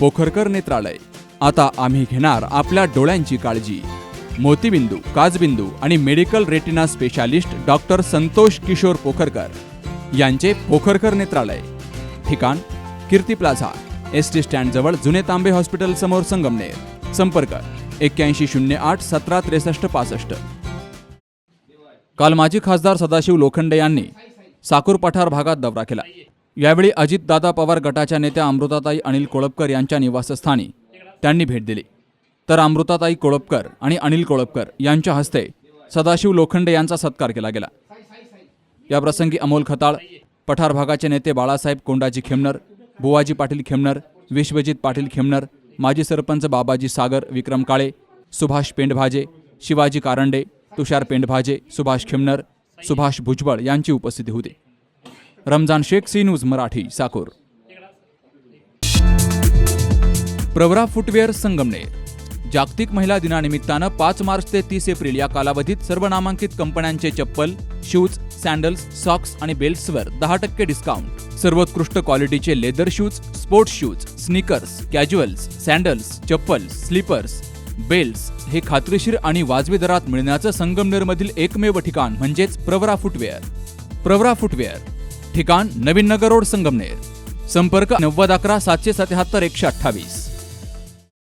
पोखरकर नेत्रालय. आता आम्ही घेणार आपल्या डोळ्यांची काळजी. मोतीबिंदू काजबिंदू आणि medical retina specialist doctor Santosh Kishor Pokharkar यांचे पोखरकर नेत्रालय. ठिकाण कीर्ती प्लाझा एस टी स्टँडजवळ जुने तांबे हॉस्पिटल समोर संगमनेर. संपर्क एक्क्याऐंशी शून्य आठ सतरा त्रेसष्ट पासष्ट. काल माजी खासदार सदाशिव लोखंडे यांनी साकूर पठार भागात दौरा केला. यावेळी अजितदादा पवार गटाच्या नेत्या अमृताताई अनिल कोळपकर यांच्या निवासस्थानी त्यांनी भेट दिली. तर अमृताताई कोळपकर आणि अनिल कोळपकर यांच्या हस्ते सदाशिव लोखंडे यांचा सत्कार केला गेला. याप्रसंगी अमोल खताळ पठार भागाचे नेते बाळासाहेब कोंडाजी खेमनर बुवाजी पाटील खेमनर विश्वजित पाटील खेमनर माजी सरपंच बाबाजी सागर विक्रम काळे सुभाष पेंडभाजे शिवाजी कारंडे तुषार पेंडभाजे सुभाष खेमनर सुभाष भुजबळ यांची उपस्थिती होती. Ramzan Shaikh C news Marathi Sakor. Pravara footwear Sangamner. जागतिक महिला दिनानिमित्तानं पाच मार्च ते तीस एप्रिल या कालावधीत सर्व नामांकित कंपन्यांचे चप्पल शूज सँडल्स सॉक्स आणि बेल्ट्सवर दहा टक्के डिस्काउंट. सर्वोत्कृष्ट क्वालिटीचे leather shoes sports shoes sneakers casuals sandals chappals slippers belts हे खात्रीशीर आणि वाजवी दरात मिळण्याचं संगमनेरमधील एकमेव ठिकाण म्हणजेच प्रवरा फुटवेअर. प्रवरा फुटवेअर ठिकाण नवीन नगर रोड संगमनेर. संपर्क नव्वद अकरा सातशे सत्याहत्तर एकशे अठ्ठावीस.